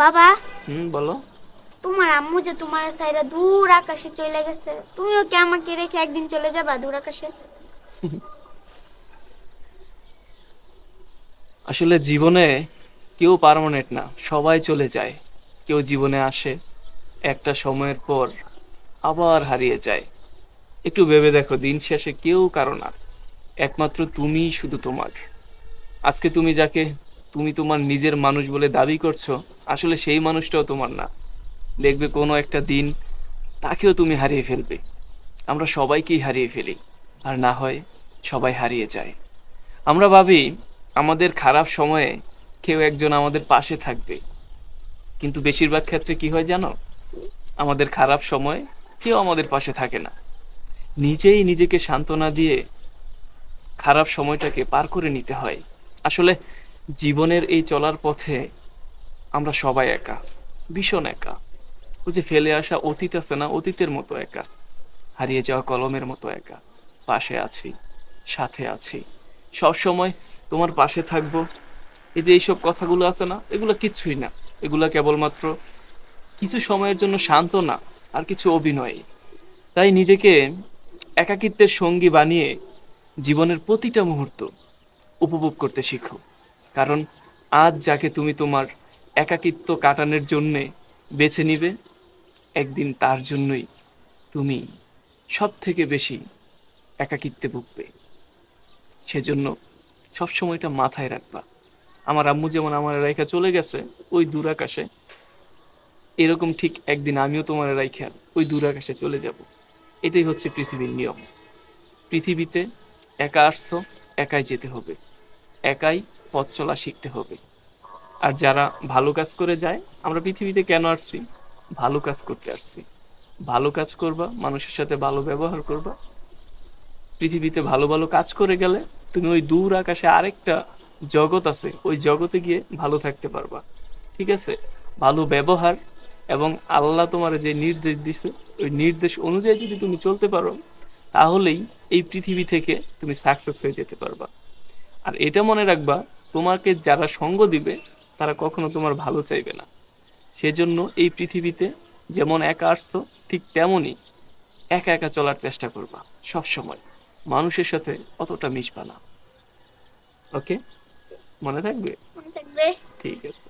বাবা। হুম বলো। তোমার আম্মু যে তোমার সাইরা দূর আকাশে চলে গেছে তুমিও কি আমাকে রেখে একদিন চলে যাবা দূর আকাশে? আসলে জীবনে কেউ পার্মানেন্ট না সবাই চলে যায়। কেউ জীবনে আসে একটা সময়ের পর আবার হারিয়ে যায়। একটু ভেবে দেখো দিন শেষে কেউ কারও না একমাত্র তুমিই শুধু তোমার। আজকে তুমি যাকে তুমি তোমার নিজের মানুষ বলে দাবি করছ, আসলে সেই মানুষটাও তোমার না। দেখবে কোনো একটা দিন তাকেও তুমি হারিয়ে ফেলবে। আমরা সবাইকেই হারিয়ে ফেলি, আর না হয় সবাই হারিয়ে যায়। আমরা ভাবি আমাদের খারাপ সময়ে কেউ একজন আমাদের পাশে থাকবে। কিন্তু বেশিরভাগ ক্ষেত্রে কি হয় জানো? আমাদের খারাপ সময় কেউ আমাদের পাশে থাকে না। নিজেই নিজেকে সান্ত্বনা দিয়ে খারাপ সময়টাকে পার করে নিতে হয়। আসলে জীবনের এই চলার পথে আমরা সবাই একা, ভীষণ একা। ওই যে ফেলে আসা অতীত আছে না, অতীতের মতো একা। হারিয়ে যাওয়া কলমের মতো একা। পাশে আছি, সাথে আছি। সব সময় তোমার পাশে থাকব। এই যে এইসব কথাগুলো আছে না, এগুলো কিচ্ছুই না। এগুলো কেবলমাত্র কিছু সময়ের জন্য শান্ত না আর কিছু অভিনয়। তাই নিজেকে একাকিত্বের সঙ্গী বানিয়ে জীবনের প্রতিটা মুহূর্ত উপভোগ করতে শিখো। কারণ আজ যাকে তুমি তোমার একাকিত্ব কাটানোর জন্যে বেছে নিবে, একদিন তার জন্যই তুমি সব থেকে বেশি একাকিত্বে ভুগবে। সেজন্য সবসময় এটা মাথায় রাখবা। আমার আম্মু যেমন আমার রাইখা চলে গেছে, ওই দূর আকাশে। এরকম ঠিক একদিন আমিও তোমার রাইখা ওই দূর আকাশে চলে যাব। এটাই হচ্ছে পৃথিবীর নিয়ম। পৃথিবীতে একা আসছো, একাই যেতে হবে। একাই পথ চলা শিখতে হবে। আর যারা ভালো কাজ করে যায়, আমরা পৃথিবীতে কেন আসছি? ভালো কাজ করতে আসছি। ভালো কাজ করবা, মানুষের সাথে ভালো ব্যবহার করবা। পৃথিবীতে ভালো ভালো কাজ করে গেলে তুমি ওই দূর আকাশে আরেকটা জগৎ আছে, ওই জগতে গিয়ে ভালো থাকতে পারবা। ঠিক আছে? ভালো ব্যবহার এবং আল্লাহ তোমার যে নির্দেশ দিছে, ওই নির্দেশ অনুযায়ী যদি তুমি চলতে পারো, তাহলেই এই পৃথিবী থেকে তুমি সাকসেস হয়ে যেতে পারবা। আর এটা মনে রাখবা তোমাকে যারা সঙ্গ দিবে তারা কখনো তোমার ভালো চাইবে না। সেজন্য এই পৃথিবীতে যেমন একা আসছো ঠিক তেমনই একা একা চলার চেষ্টা করবা সব সময়। মানুষের সাথে অতটা মিশবা না। ওকে মনে থাকবে। ঠিক আছে।